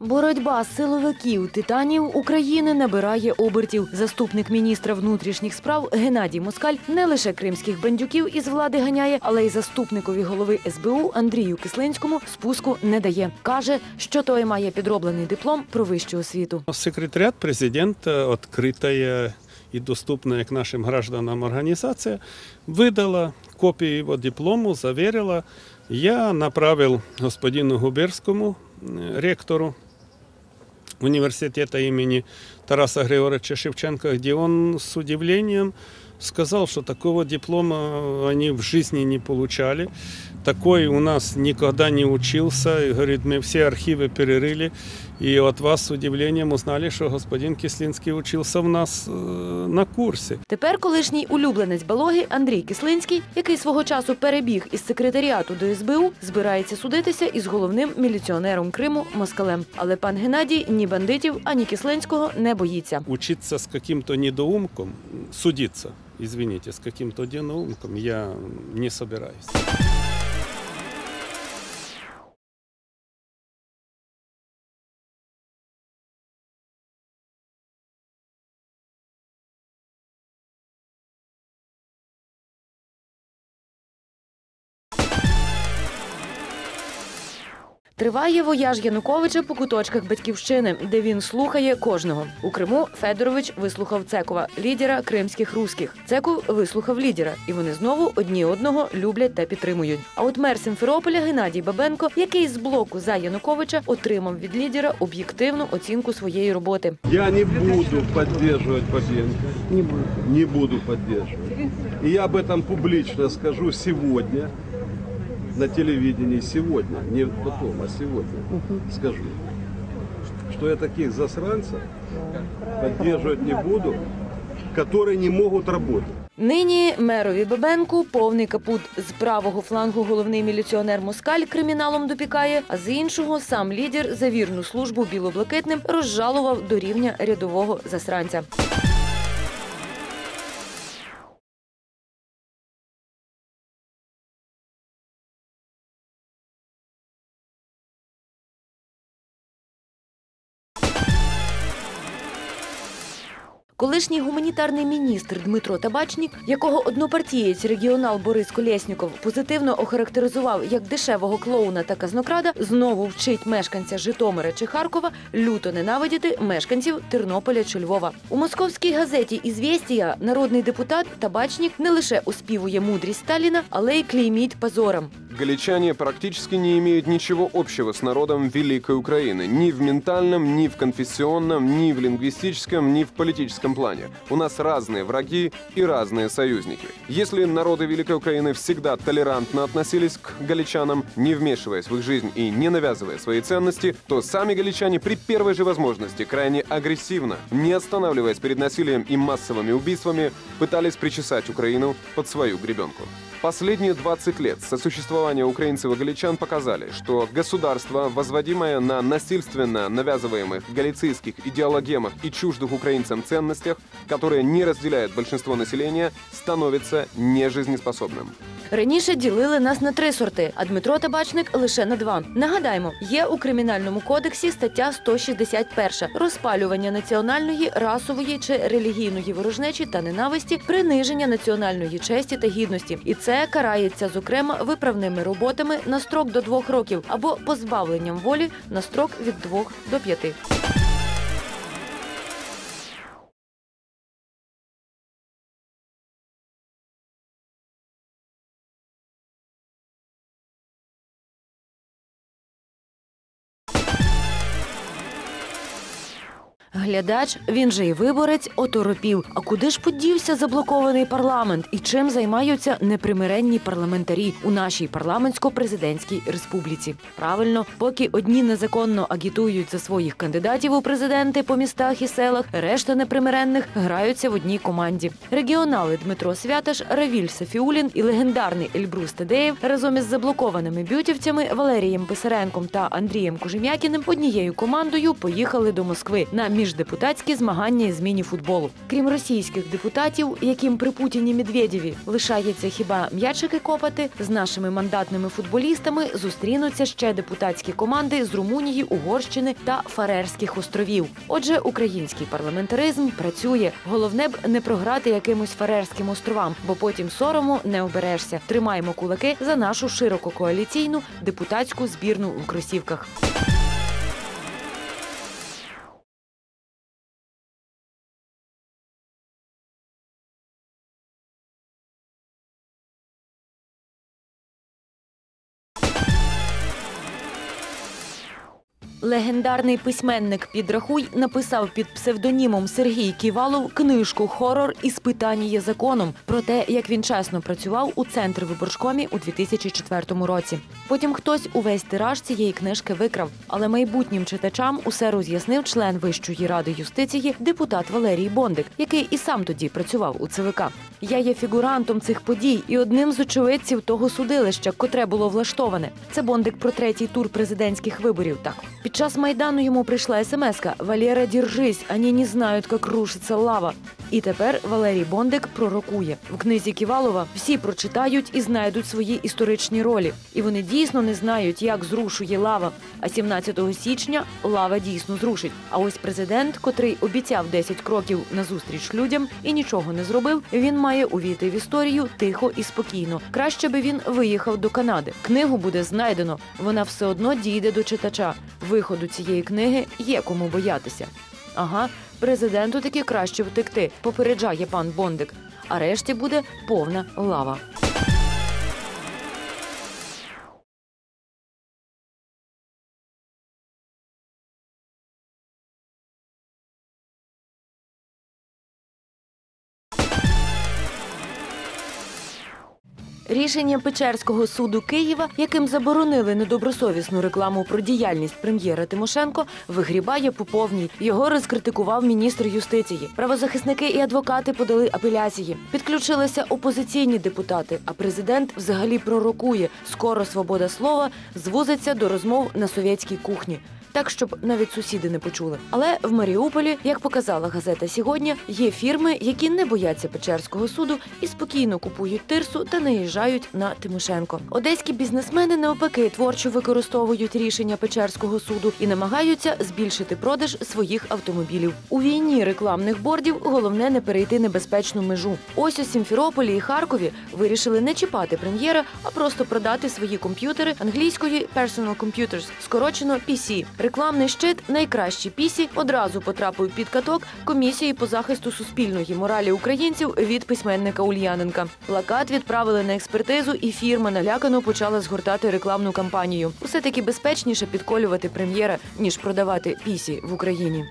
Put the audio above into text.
Боротьба силовиків титанів України набирає обертів. Заступник міністра внутрішніх справ Геннадій Москаль не лише кримських бандюків із влади ганяє, але й заступникові голови СБУ Андрію Кислинському спуску не дає. каже, що той має підроблений диплом про вищу освіту. Секретариат президента, открытая и доступная к нашим гражданам организация, выдала копию его диплому, заверила. Я направил господину Губерскому, э, ректору университета имени Тараса Григорьевича Шевченко, где он с удивлением сказал, что такого диплома они в жизни не получали Такой у нас никогда не учился. И, говорит, мы все архивы перерыли. И от вас с удивлением узнали, что господин Кислинский учился в нас э, на курсе. Тепер колишній улюбленець балоги Андрій Кислинський, який свого часу перебіг із секретаріату до СБУ, збирається судитися із головним міліціонером Криму Москалем. Але пан Геннадій ні бандитів, ані Кислинського не боїться. Учиться с каким-то недоумком, судиться, извините, с каким-то недоумком я не собираюсь. Триває вояж Януковича по куточках батьківщини, де він слухає кожного. У Криму Федорович вислухав Цекова, лідера кримських руських. Цеков вислухав лідера, і вони знову одні одного люблять та підтримують. А от мер Симферополя Геннадій Бабенко, який з блоку за Януковича отримав від лідера об'єктивну оцінку своєї роботи. Я не буду поддерживать Бабенко. Не буду. Не буду поддерживать. И я об этом публично скажу сегодня на телевидении. Сегодня. Не потом, а сегодня. Скажу. Что я таких засранцев поддерживать не буду, которые не могут работать. Нині мерові Бабенку повний капут з правого флангу головний міліціонер Москаль криміналом допікає, а з іншого сам лідер за вірну службу білоблакитним розжалував до рівня рядового засранця. Колишній гуманітарний міністр Дмитро Табачнік, якого однопартієць регіонал Борис Колєсніков позитивно охарактеризував як дешевого клоуна та казнокрада, знову вчить мешканця Житомира чи Харкова люто ненавидіти мешканців Тернополя чи Львова. У московській газеті «Ізвєстія» народний депутат Табачнік не лише оспівує мудрість Сталіна, але й клейміть позором. Галичане практически не имеют ничего общего с народом Великой Украины. Ни в ментальном, ни в конфессионном, ни в лингвистическом, ни в политическом плане. У нас разные враги и разные союзники. Если народы Великой Украины всегда толерантно относились к галичанам, не вмешиваясь в их жизнь и не навязывая свои ценности, то сами галичане при первой же возможности крайне агрессивно, не останавливаясь перед насилием и массовыми убийствами, пытались причесать Украину под свою гребенку. Последние 20 лет сосуществования украинцев и галичан показали, что государство, возводимое на насильственно навязываемых галицийских идеологемах и чуждых украинцам ценностях, которые не разделяет большинство населения, становится нежизнеспособным. Раніше ділили нас на три сорти, а Дмитро Табачник лише на два. Нагадаємо, є у кримінальному кодексі стаття 161 – розпалювання національної, расової чи релігійної ворожнечі та ненависті, приниження національної честі та гідності. І це карається зокрема виправними роботами на строк до двох років або позбавленням волі на строк від двох до п'яти. Глядач, він же і виборець, оторопів. А куди ж подівся заблокований парламент? І чим займаються непримиренні парламентарі у нашій парламентсько-президентській республіці? Правильно, поки одні незаконно агітують за своїх кандидатів у президенти по містах і селах, решта непримиренних граються в одній команді. Регіонали Дмитро Святаш, Равіль Сафіулін і легендарний Ельбрус Тадеєв разом із заблокованими бютівцями Валерієм Писаренком та Андрієм Кожем'якіним однією командою поїхали до Москви на між ніж депутатські змагання із міні-футболу. Крім російських депутатів, яким при Путіні Медведєві лишається хіба м'ячики копати, з нашими мандатними футболістами зустрінуться ще депутатські команди з Румунії, Угорщини та Фарерських островів. Отже, український парламентаризм працює. Головне б не програти якимось Фарерським островам, бо потім сорому не оберешся. Тримаємо кулаки за нашу ширококоаліційну депутатську збірну у кросівках. Легендарний письменник Підрахуй написав під псевдонімом Сергій Ківалов книжку Хорор іспитання законом про те, як він чесно працював у центр виборшкомі у 2004 році. Потім хтось увесь тираж цієї книжки викрав, але майбутнім читачам усе роз'яснив член Вищої ради юстиції депутат Валерій Бондик, який і сам тоді працював у ЦВК. Я є фігурантом цих подій і одним з очевидців того судилища, котре було влаштоване. Це Бондик про третій тур президентських виборів. Так під час майдану йому прийшла смска Валера, держись, ані не знають, як рушиться лава. І тепер Валерій Бондик пророкує в книзі Ківалова. Всі прочитають і знайдуть свої історичні ролі. І вони дійсно не знають, як зрушує лава. А 17 січня лава дійсно зрушить. А ось президент, котрий обіцяв 10 кроків назустріч людям і нічого не зробив, він має увійти в історію тихо і спокійно. Краще би він виїхав до Канади. Книгу буде знайдено. Вона все одно дійде до читача. Виходу цієї книги є кому боятися. Ага, президенту таки краще втекти, попереджає пан Бондик. А решті буде повна лава. Рішення Печерського суду Києва, яким заборонили недобросовісну рекламу про діяльність прем'єра Тимошенко, вигрібає по повній. Його розкритикував міністр юстиції. Правозахисники і адвокати подали апеляції. Підключилися опозиційні депутати. А президент взагалі пророкує: скоро свобода слова звузиться до розмов на совєтській кухні. Так, щоб навіть сусіди не почули. Але в Маріуполі, як показала газета сьогодні, є фірми, які не бояться Печерського суду і спокійно купують тирсу та наїжджають на Тимошенко. Одеські бізнесмени навпаки творчо використовують рішення Печерського суду і намагаються збільшити продаж своїх автомобілів. У війні рекламних бордів головне не перейти небезпечну межу. Ось у Сімферополі і Харкові вирішили не чіпати прем'єра, а просто продати свої комп'ютери англійської Personal Computers, скорочено PC. Рекламний щит найкращі пісі одразу потрапив під каток комісії по захисту суспільної моралі українців від письменника Ульяненка. Плакат відправили на експертизу, і фірма налякано почала згортати рекламну кампанію. Усе таки безпечніше підколювати прем'єра ніж продавати пісі в Україні.